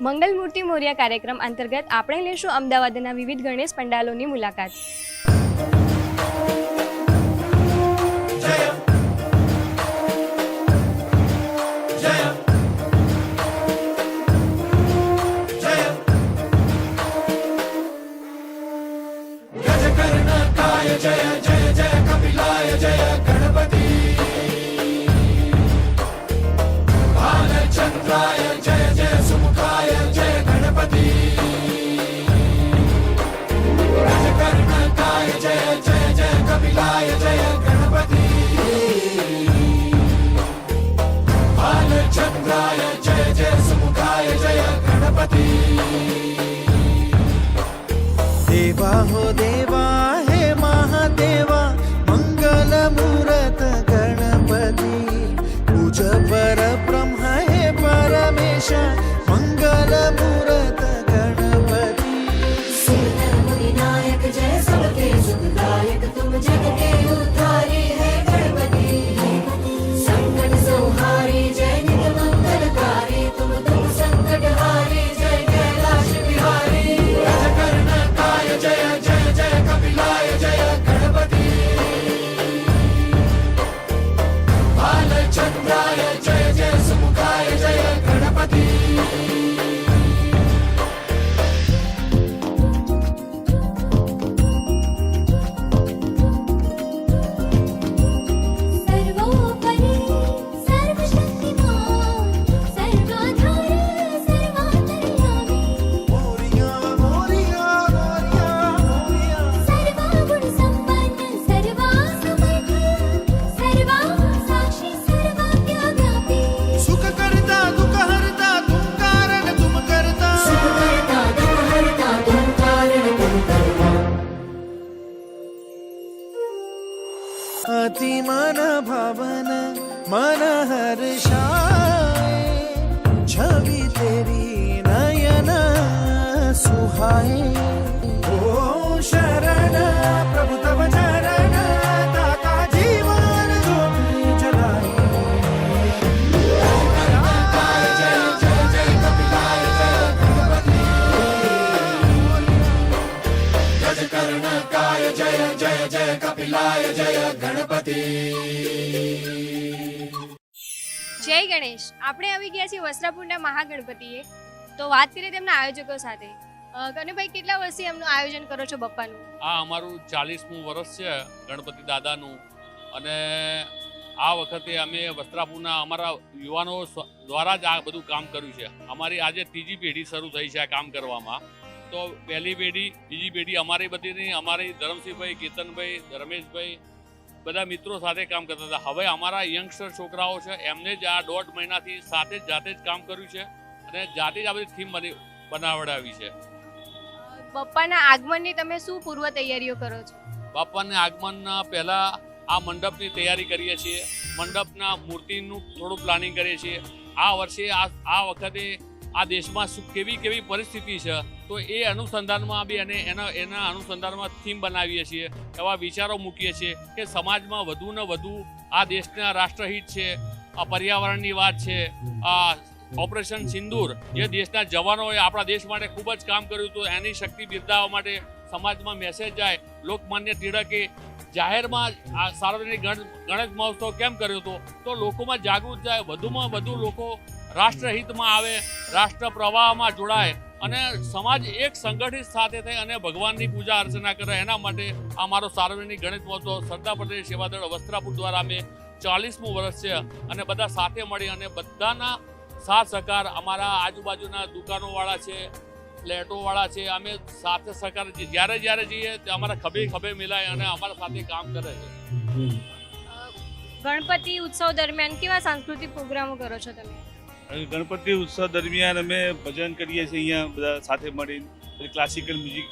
મંગલ મૂર્તિ મોર્યા કાર્યક્રમ અંતર્ગત આપણે લેશું અમદાવાદના વિવિધ ગણેશ પંડાલોની મુલાકાત. देवा જય ગણેશ આપણે આવી ગયા છીએ વસ્ત્રાપુરના મહાગણપતિએ. તો વાત કરીએ તેમના આયોજકો સાથે. કનુભાઈ કેટલા વર્ષથી એમનું આયોજન કરો છો બપ્પાનું? આ અમારું ચાલીસમું વર્ષ છે ગણપતિ દાદાનું. અને આ વખતે અમે વસ્ત્રાપુરના અમારા યુવાનો દ્વારા જ આ બધું કામ કર્યું છે. અમારી આજે ત્રીજી પેઢી શરૂ થઈ છે આ કામ કરવામાં. તો પહેલી પેઢી બીજી પેઢી અમારી બધીની અમારી ધરમસિંહભાઈ કેતનભાઈ રમેશભાઈ બધા મિત્રો સાથે કામ કરતા હતા. હવે અમારા યંગસ્ટર છોકરાઓ છે એમને જ આ દોઢ મહિનાથી સાથે જ જાતે જ કામ કર્યું છે અને જાતે જ આ બધી થીમ બની બનાવડાવી છે. બાપાના આગમનની તમે શું પૂર્વ તૈયારીઓ કરો છો? બાપાના આગમનના પહેલા આ મંડપની તૈયારી કરીએ છીએ. મંડપના મૂર્તિનું થોડું પ્લાનિંગ કરીએ છીએ. આ વર્ષે આ આ વખતે આ દેશમાં શું કેવી કેવી પરિસ્થિતિ છે, તો એ અનુસંધાનમાં બી અને એના એના અનુસંધાનમાં થીમ બનાવીએ છીએ, એવા વિચારો મૂકીએ છીએ કે સમાજમાં વધુ ને વધુ આ દેશના રાષ્ટ્રહિત છે, આ પર્યાવરણની વાત છે, આ ઓપરેશન સિંદૂર જે દેશના જવાનોએ આપણા દેશ માટે ખૂબ જ કામ કર્યું હતું, એની શક્તિ બિરદાવવા માટે સમાજમાં મેસેજ જાય, લોકમાન્ય તિળકે જાહેરમાં આ સાર્વજનિક ગણ- ગણેશ મહોત્સવ કેમ કર્યો હતો, તો લોકોમાં જાગૃત જાય, વધુમાં વધુ લોકો રાષ્ટ્રહિતમાં આવે રાષ્ટ્ર પ્રવાહમાં જોડાય અને સમાજ એક સંગઠિત સાથે થઈ અને ભગવાનની પૂજા અર્ચના કરે એના માટે આ મારો સાર્વજનિક ગણિત મહોત્સવ સરદાર પટેલ સેવાદળ વસ્ત્રાપુર દ્વારા અમે ચાલીસમું વર્ષ છે અને બધા સાથે મળી અને બધાના સાથ સહકાર અમારા આજુબાજુના દુકાનોવાળા છે ફ્લેટોવાળા છે અમે સાથે સહકાર જ્યારે જ્યારે જઈએ તે અમારા ખભે ખભે મિલાય અને અમારા સાથે કામ કરે છે. ગણપતિ ઉત્સવ દરમિયાન કેવા સાંસ્કૃતિક પ્રોગ્રામો કરો છો તમે? ગણપતિ ઉત્સવ દરમિયાન અમે ભજન કરીએ છીએ અહીંયા બધા સાથે મળીને. પછી ક્લાસિકલ મ્યુઝિક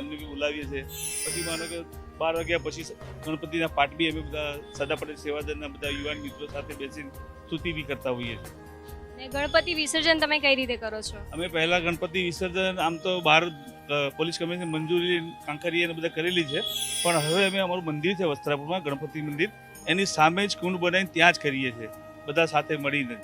એમને બી બોલાવીએ છીએ. પછી માનો કે બાર વાગ્યા પછી ગણપતિના પાઠ બી અમે બધા સદા પટેલ સેવાદળના બધા યુવાન મિત્રો સાથે બેસીને સ્તુતિ બી કરતા હોઈએ છીએ. ગણપતિ વિસર્જન તમે કઈ રીતે કરો છો? અમે પહેલા ગણપતિ વિસર્જન આમ તો બહાર પોલીસ કમિશન મંજૂરી કાંકરીએ બધા કરેલી છે. પણ હવે અમે અમારું મંદિર છે વસ્ત્રાપુરમાં ગણપતિ મંદિર. એની સામે જ કુંડ બનાવીને ત્યાં જ કરીએ છીએ. બધા સાથે મળીને.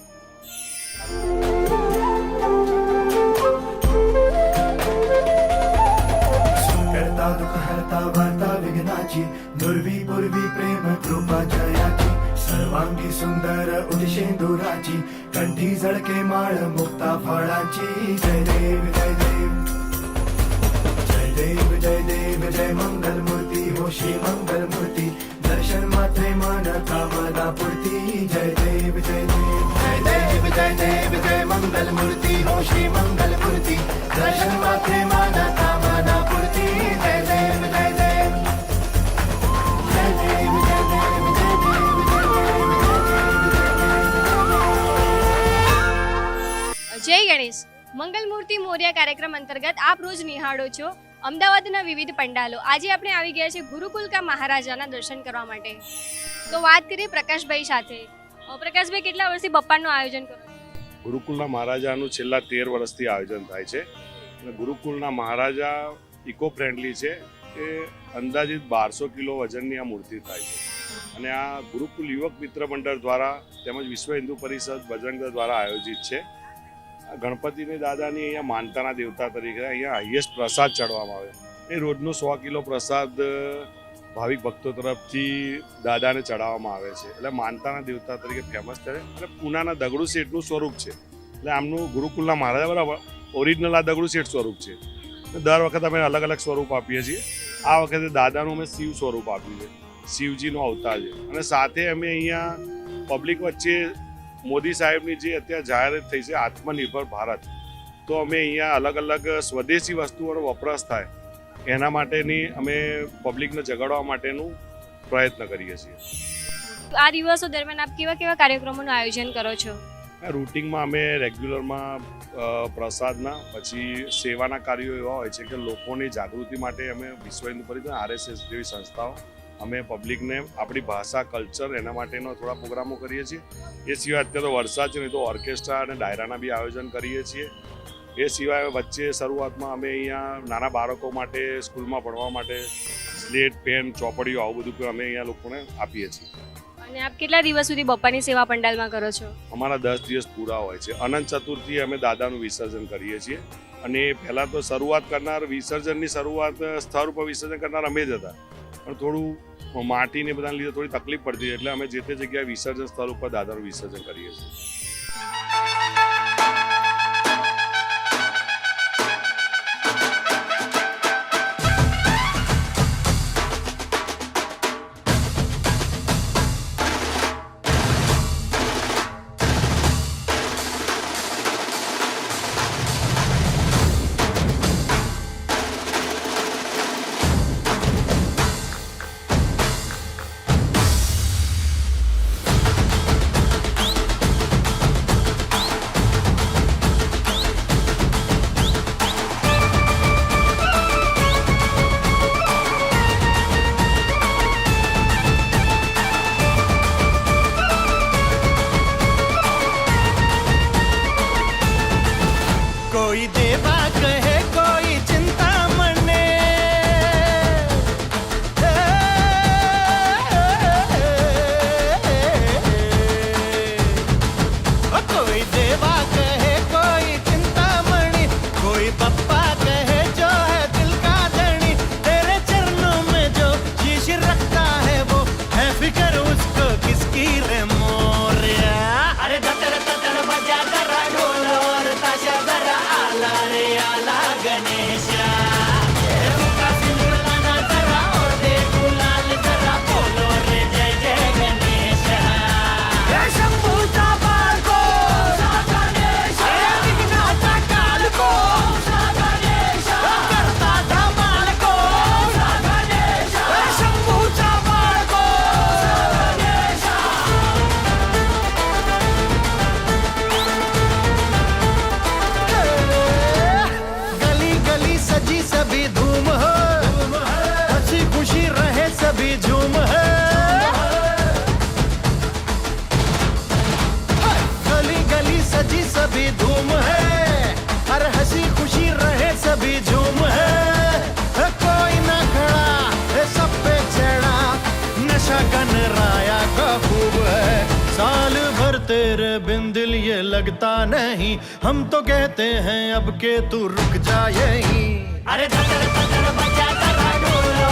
करता दुःख हरता वार्ता, विघ्नाची नुर्वी पूर्वी, प्रेम कृपा जयाची, सर्वांगी सुंदर उदिशेंदुराची कंठी, झळके, माळ, मुक्ता, फळाची, जय देव जय देव. देव, जय देव, जय मंगल मूर्ती हो श्री मंगल मूर्ती दर्शन मात्रे मान कामना पूर्ती जय देव जय देव. વિજય ને વિજય મંગલ મૂર્તિ ઓ શ્રી મંગલ મૂર્તિ દર્શન માત્રે માના કામના પૂર્તિ જય જય વિજય જય જય ગણેશ મંગલ મૂર્તિ મોર્યા કાર્યક્રમ અંતર્ગત આપ રોજ નિહાળો છો અમદાવાદના વિવિધ પંડાલો આજે આપણે આવી ગયા છે ગુરુકુલ કા મહારાજાના દર્શન કરવા માટે તો વાત કરીએ પ્રકાશભાઈ સાથે પ્રકાશભાઈ, કેટલા વર્ષથી બપ્પાનું આયોજન કરો છો? ગુરુકુલના મહારાજાનું છેલ્લા તેર વર્ષથી આયોજન થાય છે. અને ગુરુકુલના મહારાજા ઇકો ફ્રેન્ડલી છે એ અંદાજિત બારસો કિલો વજનની આ મૂર્તિ થાય છે. અને આ ગુરુકુલ યુવક મિત્ર મંડળ દ્વારા તેમજ વિશ્વ હિન્દુ પરિષદ બજરંગ દ્વારા આયોજિત છે. ગણપતિની દાદાની અહીંયા માનતાના દેવતા તરીકે અહીંયા હાઈએસ્ટ પ્રસાદ ચડવામાં આવે. એ રોજનો સો કિલો પ્રસાદ ભાવિક ભક્તો તરફથી દાદાને ચડાવવામાં આવે છે. એટલે માનતાના દેવતા તરીકે ફેમસ છે. અને પૂનાના દગડુ શેઠનું સ્વરૂપ છે. એટલે આમનું ગુરુકુલના મહારાજા બરાબર ઓરિજિનલ આ દગડુ શેઠ સ્વરૂપ છે. દર વખત અમે અલગ અલગ સ્વરૂપ આપીએ છીએ. આ વખતે દાદાનું અમે શિવ સ્વરૂપ આપ્યું છે શિવજીનો અવતાર છે. અને સાથે અમે અહીંયા પબ્લિક વચ્ચે મોદી સાહેબની જે અત્યારે જાહેરાત થઈ છે આત્મનિર્ભર ભારત, તો અમે અહીંયા અલગ અલગ સ્વદેશી વસ્તુઓનો વપરાશ થાય. એના માટેની અમે પબ્લિકને જગાડવા માટેનું પ્રયત્ન કરીએ છીએ. આ દિવસો દરમિયાન આપ કેવા કેવા કાર્યક્રમોનું આયોજન કરો છો? રૂટિંગમાં રૂટિનમાં અમે રેગ્યુલરમાં પ્રસાદના પછી સેવાના કાર્યો એવા હોય છે કે લોકોની જાગૃતિ માટે અમે વિશ્વ હિન્દુ પરિષદ આરએસએસ જેવી સંસ્થાઓ અમે પબ્લિકને આપણી ભાષા કલ્ચર એના માટેનો થોડા પ્રોગ્રામો કરીએ છીએ. એ સિવાય અત્યારે તો વરસાદ છે ને તો ઓર્કેસ્ટ્રા અને ડાયરાના બી આયોજન કરીએ છીએ. એ સિવાય વચ્ચે શરૂઆતમાં અમે અહીંયા નાના બાળકો માટે સ્કૂલમાં ભણવા માટે સ્લેટ પેન ચોપડીઓ આવું બધું અમે અહીંયા લોકોને આપીએ છીએ. અને આપ કેટલા દિવસ સુધી બપ્પાની સેવા પંડાલમાં કરો છો? અમારા દસ દિવસ પૂરા હોય છે. અનંત ચતુર્થી અમે દાદાનું વિસર્જન કરીએ છીએ. અને પહેલાં તો શરૂઆત કરનાર વિસર્જનની શરૂઆત સ્થળ ઉપર વિસર્જન કરનાર અમે જ હતા. પણ થોડું માટીને બધાને લીધે થોડી તકલીફ પડતી એટલે અમે જે તે જગ્યાએ વિસર્જન સ્થળ ઉપર દાદાનું વિસર્જન કરીએ છીએ. लगता नहीं हम तो कहते हैं अब के तू रुक जा यही अरे दगर दगर बजा दगा डोला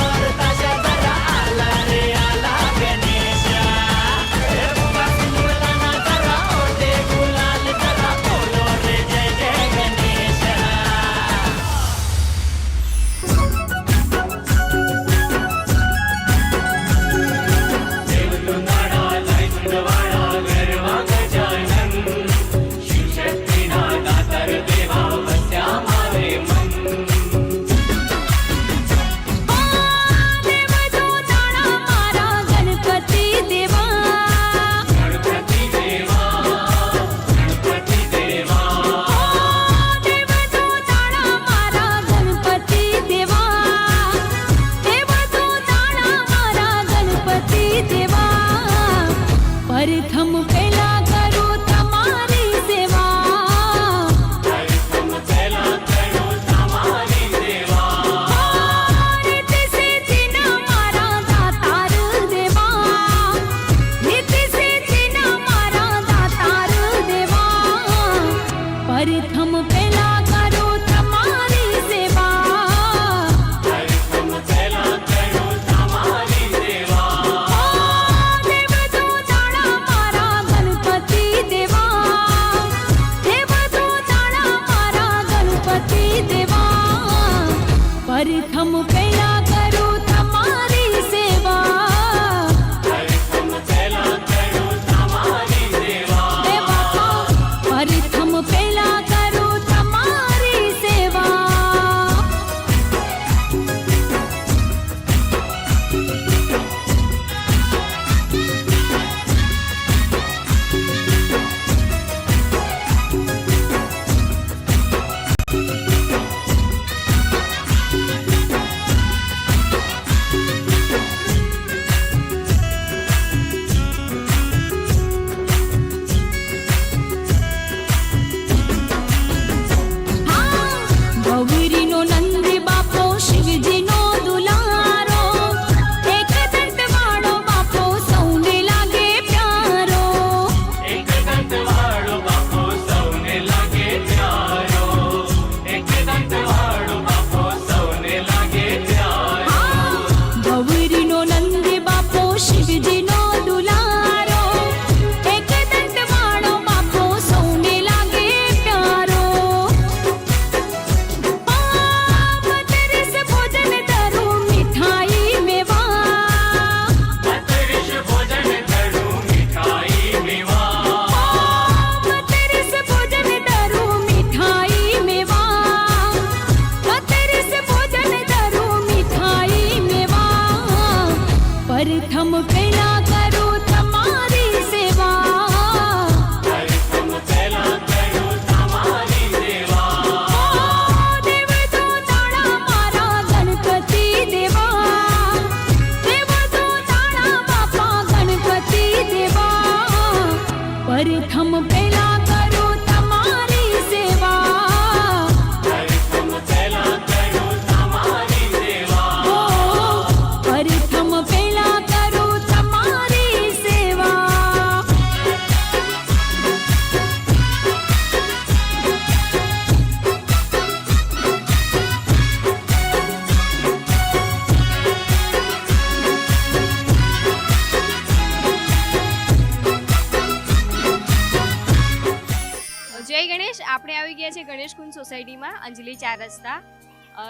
દેવી ચાર રસ્તા.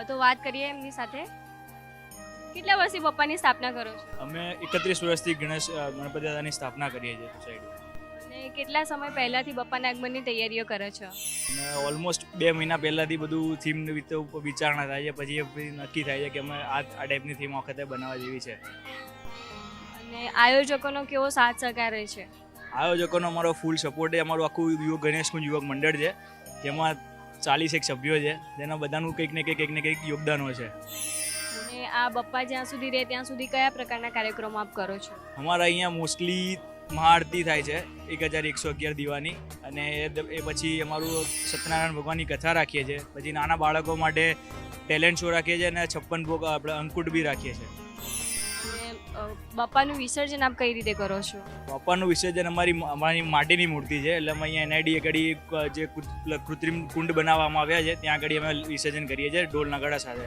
તો વાત કરીએ એમની સાથે. કેટલા વર્ષથી પપ્પાની સ્થાપના કરો છો? અમે એકત્રીસ વર્ષથી ગણેશ ગણપતિ દાદાની સ્થાપના કરીએ છીએ સોસાયટી ને કેટલા સમય પહેલાંથી બપ્પાના આગમનની તૈયારીઓ કરો છો? અમે ઓલમોસ્ટ બે મહિના પહેલાંથી બધું થીમ ઉપર વિચારણા થાય છે. પછી નક્કી થાય છે કે અમે આ આ ટાઈપની થીમ વખતે બનાવવા જેવી છે. અને આયોજકોનો કેવો સાથ સહકાર રહે છે? આયોજકોનો અમારો ફૂલ સપોર્ટ છે. અમારું આખું યુવક ગણેશ યુવક મંડળ છે. જેમાં ચાલીસ એક સભ્યો છે. જેના બધાનું કંઈક ને કંઈક કંઈક ને કંઈક યોગદાન હોય છે. અને આ બપ્પા જ્યાં સુધી રહે ત્યાં સુધી કયા પ્રકારના કાર્યક્રમો આપ કરો છો? અમારા અહીંયા મોસ્ટલી મહાઆરતી થાય છે એક હજાર એકસો અગિયાર દીવાની. અને એ પછી અમારું સત્યનારાયણ ભગવાનની કથા રાખીએ છીએ. પછી નાના બાળકો માટે ટેલેન્ટ શો રાખીએ છીએ અને છપ્પન ભોગ આપણે અંકુટ બી રાખીએ છીએ. બાપાનું વિસર્જન આપ કઈ રીતે કરો છો? બાપાનું વિસર્જન અમારી અમારી માટીની મૂર્તિ છે. એટલે અમે અહીંયા એનઆઈડી આગળ જે કૃત્રિમ કુંડ બનાવવામાં આવ્યા છે, ત્યાં આગળ અમે વિસર્જન કરીએ છીએ ઢોલ નગાડા સાથે.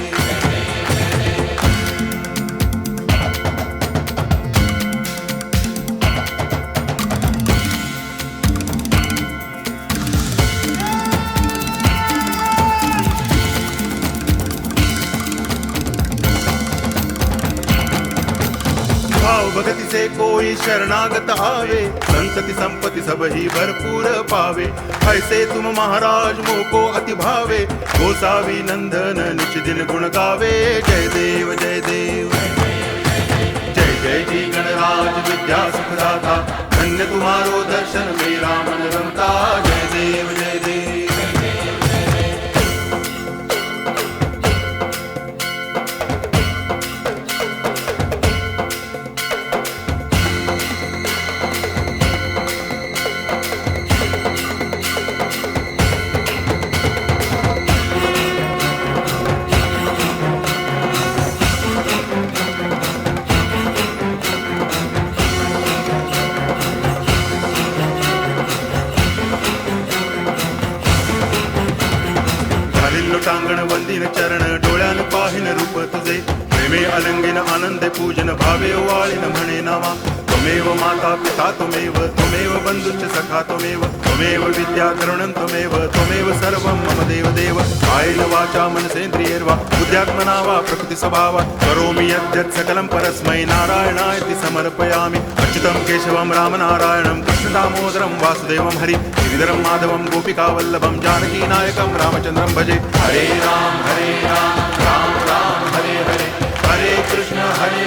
शरणागत आवे संतति संपत्ति सब ही भरपूर पावे ऐसे तुम महाराज मोको अति भावे गोसावी नंदन निच दिन गुण गावे जय देव जय देव जय जय जी गणराज विद्या सुखदाता धन्य तुम्हारो दर्शन मेरा मन रमता जय देव जय माता पिता त्वमेव त्वमेव बंधुश्च सखा त्वमेव त्वमेव विद्या करुणं त्वमेव त्वमेव सर्वं मम देव देव कायेन वाचा मनसेन्द्रियैर्वा बुद्ध्यात्मना वा प्रकृति स्वभावा करोमि यद्यत् सकलं परस्मै नारायणायति समर्पयामि अच्युतं केशवं रामनारायणं कृष्णदामोदरं वासुदेवं हरि गिरिधरं माधवं गोपिकावल्लभं जानकीनायकं रामचन्द्रं भजे हरे राम हरे राम राम राम हरे हरे हरे कृष्ण हरे